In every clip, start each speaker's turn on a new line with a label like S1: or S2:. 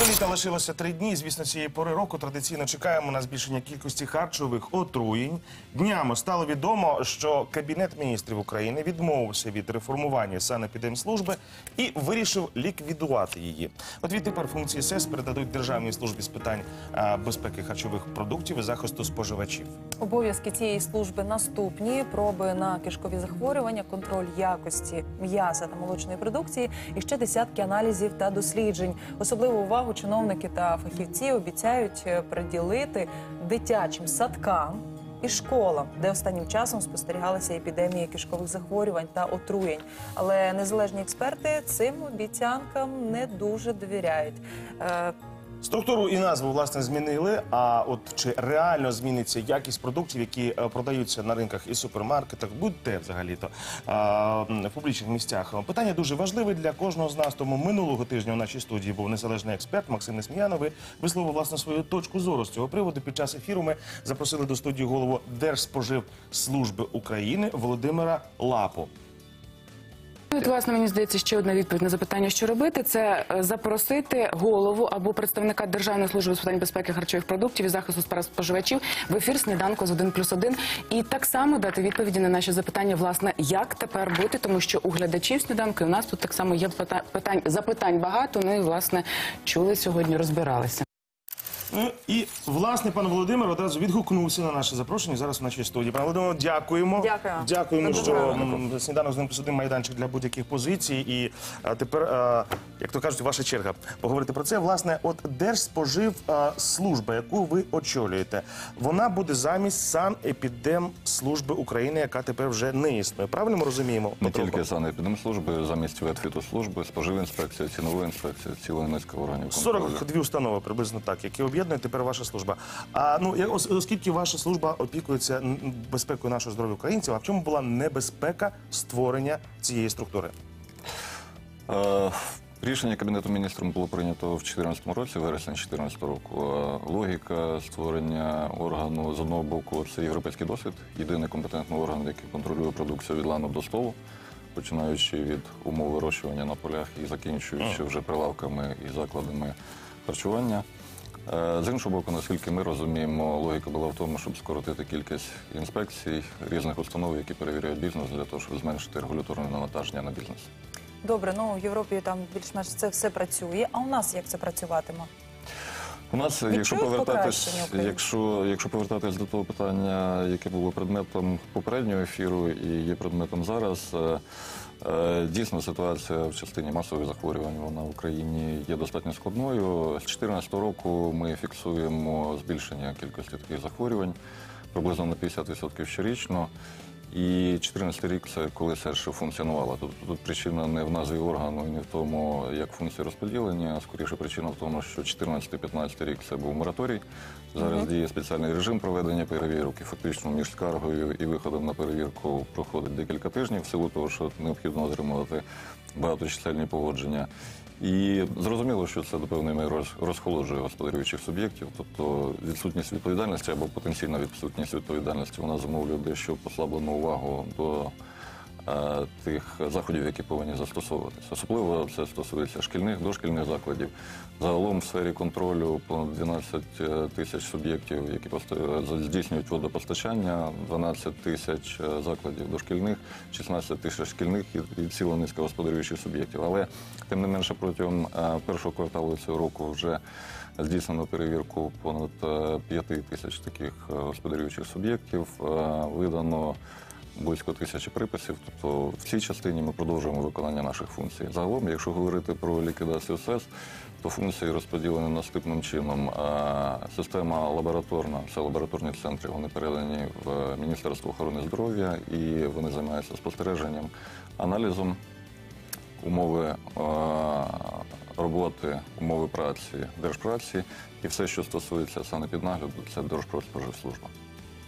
S1: До літа лишилося три дні. Звісно, цієї пори року традиційно чекаємо на збільшення кількості харчових отруєнь. Днями стало відомо, що Кабінет міністрів України відмовився від реформування санепідемслужби і вирішив ліквідувати її. От відтепер функції СЕС передадуть Державній службі з питань безпеки харчових продуктів і захисту споживачів.
S2: Обов'язки цієї служби наступні: проби на кишкові захворювання, контроль якості м'яса та молочної продукції і ще десятки аналізів та досліджень. Особливу увагу чиновники та фахівці обіцяють е, приділити дитячим садкам. І школам, де останнім часом спостерігалися епідемії кишкових захворювань та отруєнь. Але незалежні експерти цим обіцянкам не дуже довіряють.
S1: Структуру і назву власне змінили. А от чи реально зміниться якість продуктів, які е, продаються на ринках і супермаркетах, будь-де взагалі-то а, в публічних місцях? Питання дуже важливе для кожного з нас. Тому минулого тижня у нашій студії був незалежний експерт Максим Несміянов. Висловив власне свою точку зору з цього приводу. Під час ефіру ми запросили до студії голову Держспоживслужби України Володимира Лапу.
S3: От, власне, мені здається, ще одна відповідь на запитання, що робити, це е, запросити голову або представника Державної служби з питань безпеки харчових продуктів і захисту справ споживачів в ефір сніданку з 1 плюс 1 і так само дати відповіді на наші запитання, власне, як тепер бути, тому що у глядачів сніданку і у нас тут так само є пита- питань, запитань багато. Ну і власне чули сьогодні, розбиралися.
S1: Ну і власне пан Володимир одразу відгукнувся на наше запрошення. Зараз в нашій студії. Пане Володимир, дякуємо.
S2: Дякую.
S1: Дякуємо, що м, сніданок з ним посудив майданчик для будь-яких позицій. І а, тепер, а, як то кажуть, ваша черга поговорити про це. Власне, от Держспоживслужба, яку ви очолюєте, вона буде замість санепідемслужби України, яка тепер вже не існує. Правильно ми розуміємо?
S4: Не
S1: Петро?
S4: тільки санепідемслужби, замість ветфітослужби, споживінспекція, цінова інспекція, ціла низка органів контролю.
S1: 42 установи приблизно так, які об'єднує тепер ваша служба. А ну я- оскільки ваша служба опікується безпекою нашого здоров'я українців, а в чому була небезпека створення цієї структури?
S4: Е, Рішення Кабінету міністрів було прийнято в 2014 році, вересень 2014 року. Е, Логіка створення органу з одного боку це європейський досвід, єдиний компетентний орган, який контролює продукцію від лану до столу, починаючи від умов вирощування на полях і закінчуючи вже прилавками і закладами харчування. Е, З іншого боку, наскільки ми розуміємо, логіка була в тому, щоб скоротити кількість інспекцій різних установ, які перевіряють бізнес для того, щоб зменшити регуляторне навантаження на бізнес.
S2: Добре, ну в Європі там більш-менш це все працює. А у нас як це працюватиме?
S4: У нас, якщо повертатись, якщо, якщо повертатись до того питання, яке було предметом попереднього ефіру і є предметом зараз, е, дійсно ситуація в частині масових захворювань вона в Україні є достатньо складною. З 2014 року ми фіксуємо збільшення кількості таких захворювань приблизно на 50% щорічно. І 14 рік це коли СЕР ще функціонувала. Тобто тут причина не в назві органу і не в тому, як функції розподілення, а скоріше причина в тому, що 14-15 рік це був мораторій. Зараз діє спеціальний режим проведення перевірок, і фактично між скаргою і виходом на перевірку проходить декілька тижнів, в силу того, що необхідно отримувати багаточисельні погодження. І зрозуміло, що це до певної міри роз- розхолоджує господарюючих суб'єктів, тобто відсутність відповідальності або потенційна відсутність відповідальності, вона зумовлює дещо послаблену увагу до тих заходів, які повинні застосовуватися. Особливо це стосується шкільних, дошкільних закладів. Загалом в сфері контролю понад 12 тисяч суб'єктів, які здійснюють водопостачання, 12 тисяч е, закладів дошкільних, 16 тисяч шкільних і, ціла низка господарюючих суб'єктів. Але тим не менше протягом е, першого кварталу цього року вже здійснено перевірку понад 5 тисяч таких е, господарюючих суб'єктів. Е, Видано близько тисячі приписів. Тобто в цій частині ми продовжуємо виконання наших функцій. Загалом, якщо говорити про ліквідацію СЕС, то функції розподілені наступним чином. Система лабораторна, це лабораторні центри, вони передані в Міністерство охорони здоров'я і вони займаються спостереженням, аналізом умови роботи, умови праці, держпраці і все, що стосується санепіднагляду, це Держпродспоживслужба.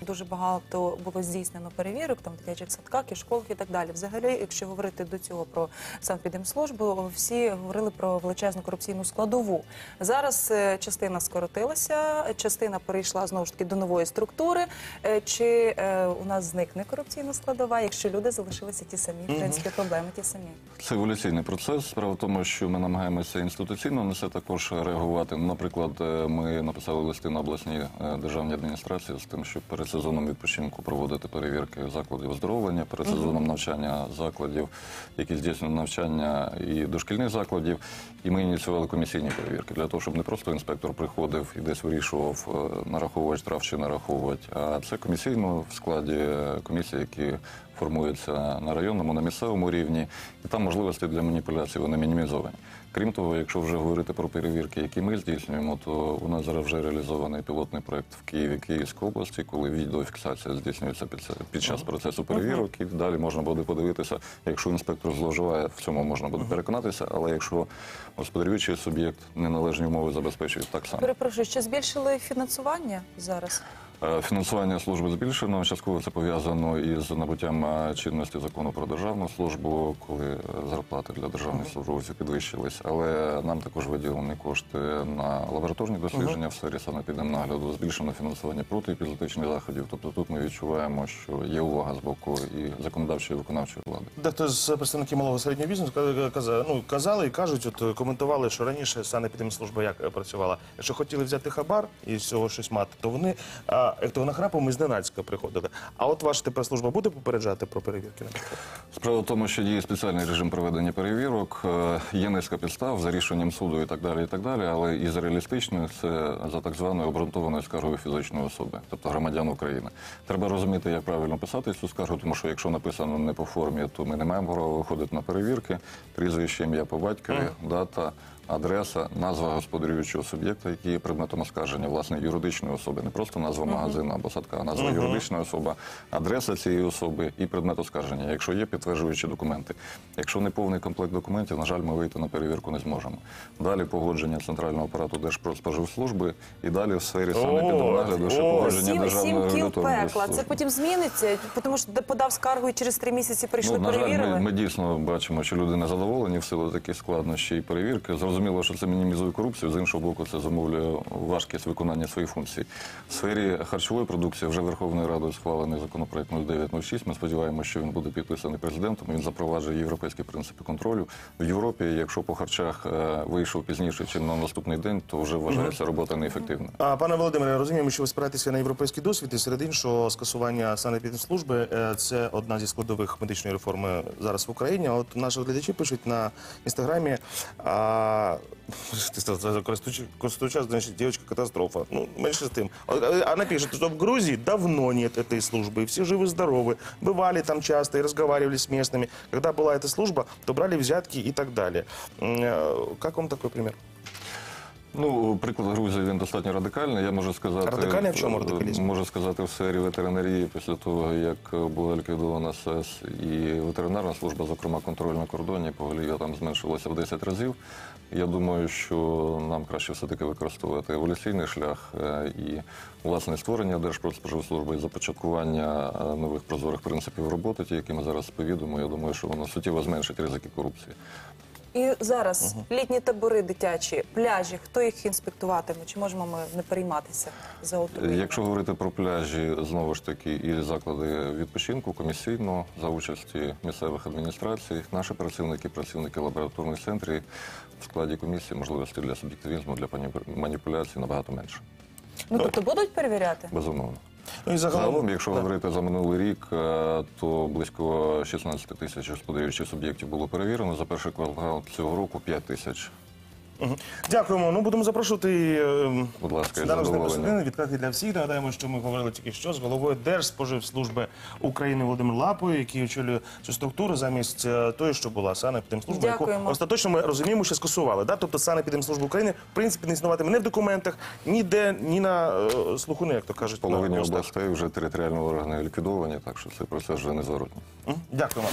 S2: Дуже багато було здійснено перевірок, там в дитячих садках і школах і так далі. Взагалі, якщо говорити до цього про санпідемслужбу, всі говорили про величезну корупційну складову. Зараз е, частина скоротилася, частина перейшла знову ж таки до нової структури. Е, Чи е, у нас зникне корупційна складова, якщо люди залишилися ті самі, в принципі, проблеми ті самі?
S4: Це еволюційний процес. Справа в тому, що ми намагаємося інституційно на це також реагувати. Наприклад, ми написали листи на обласні державні адміністрації з тим, щоб перед сезоном відпочинку проводити перевірки закладів оздоровлення, перед сезоном навчання закладів, які здійснюють навчання і дошкільних закладів. І ми ініціювали комісійні перевірки для того, щоб не просто інспектор приходив і десь вирішував, е, нараховувати штраф чи нараховувати, а це комісійно в складі комісії, які формуються на районному, на місцевому рівні, і там можливості для маніпуляцій вони мінімізовані. Крім того, якщо вже говорити про перевірки, які ми здійснюємо, то у нас зараз вже реалізований пілотний проект в Києві, Київській області, коли відеофіксація здійснюється під, це- під час процесу перевірок, і далі можна буде подивитися, якщо інспектор зловживає, в цьому можна буде переконатися, але якщо господарюючий суб'єкт неналежні умови забезпечує, так само.
S2: Перепрошую, ще збільшили фінансування зараз?
S4: Е, Фінансування служби збільшено. Частково це пов'язано із набуттям е, чинності закону про державну службу, коли е, зарплати для державних службовців підвищились. Але нам також виділені кошти на лабораторні дослідження в сфері санепідемнагляду, збільшено фінансування протиепізотичних заходів. Тобто тут ми відчуваємо, що є увага з боку і законодавчої і виконавчої влади.
S1: Дехто з представників малого середнього бізнесу ка- каза- ну, казали і кажуть, от коментували, що раніше санепідемслужба як працювала. Якщо хотіли взяти хабар і з цього щось мати, то вони а, як то нахрапом і зненацька приходили. А от ваша тепер служба буде попереджати про перевірки.
S4: Справа в тому, що діє спеціальний режим проведення перевірок, е, є низка підстав за рішенням суду і так далі, і так далі. Але із реалістичних це за так званою обґрунтованою скаргою фізичної особи, тобто громадян України. Треба розуміти, як правильно писати цю скаргу, тому що якщо написано не по формі, то ми не маємо права виходити на перевірки. Прізвище, ім'я по батькові, дата. Адреса, назва господарюючого суб'єкта, який є предметом оскарження, власне, юридичної особи, не просто назва магазину або садка, а назва юридичної особи, адреса цієї особи і предмет оскарження, якщо є підтверджуючі документи. Якщо не повний комплект документів, на жаль, ми вийти на перевірку не зможемо. Далі погодження центрального апарату Держпродспоживслужби і далі в сфері санепідемнагляду, ще
S1: о,
S4: погодження державної
S2: сім кіл
S4: регуляторної
S2: пекла. Це потім зміниться, тому що подав скаргу і через три місяці прийшли,
S4: Ну, на жаль,
S2: перевірили.
S4: ми, ми дійсно бачимо, що люди не задоволені в силу таких складнощів і перевірки. Зрозуміло, що це мінімізує корупцію. З іншого боку, це замовлює важкість виконання своїх функцій. В сфері харчової продукції вже Верховною Радою схвалений законопроект 0906. Ми сподіваємося, що він буде підписаний президентом. Він запроваджує європейські принципи контролю. В Європі, якщо по харчах е, вийшов пізніше, чи на наступний день, то вже вважається робота неефективною.
S1: А, пане Володимире, розуміємо, що ви спираєтеся на європейський досвід, і серед іншого скасування санепідслужби – це одна зі складових медичної реформи зараз в Україні. От наші глядачі пишуть на інстаграмі. А, користуючи- користуючись, значить, дівчинка катастрофа. Ну, менше з тим. А- а- Она пишет, что в Грузии давно нет этой службы, и все живы-здоровы. Бывали там часто и разговаривали с местными. Когда была эта служба, то брали взятки и так далее. Э, Как вам такой пример?
S4: Ну, приклад Грузії він достатньо радикальний. Я можу сказати,
S1: Радикальний в чому радикалізм?
S4: Можу сказати в сфері ветеринарії після того, як була ліквідована СЕС і ветеринарна служба, зокрема контроль на кордоні, поголів'я там зменшилося в 10 разів. Я думаю, що нам краще все-таки використовувати еволюційний шлях е, і власне створення Держпродспоживслужби і започаткування е, нових прозорих принципів роботи, ті, які ми зараз сповідуємо. Я думаю, що воно суттєво зменшить ризики корупції.
S2: І зараз літні табори дитячі, пляжі, хто їх інспектуватиме? Чи можемо ми не перейматися за отруєння?
S4: Якщо говорити про пляжі, знову ж таки, і заклади відпочинку комісійно за участі місцевих адміністрацій, наші працівники, працівники лабораторних центрів в складі комісії можливості для суб'єктивізму, для маніпуляцій набагато менше.
S2: Ну тобто будуть перевіряти?
S4: Безумовно.
S1: Ну і загалом,
S4: Загалом, якщо
S1: так.
S4: говорити за минулий рік, е, то близько 16 тисяч господарюючих суб'єктів було перевірено. За перший квартал цього року 5 тисяч.
S1: Дякуємо. Ну будемо запрошувати. е,
S4: Будь ласка,
S1: нас
S4: задоволенням.
S1: присудили, відкритий для всіх. Нагадаємо, що ми говорили тільки що з головою Держспоживслужби України Володимир Лапою, який очолює цю структуру замість е, тої, що була санепідемслужба, яку
S2: Дякуємо.
S1: остаточно ми розуміємо, що скасували. Да? Тобто санепідемслужба України в принципі не існуватиме ні в документах, ніде, ні на е, слуху, не, як то кажуть.
S4: В половині областей вже територіальні органи ліквідовані, так що цей процес вже незворотній.
S1: Мгм. Дякуємо.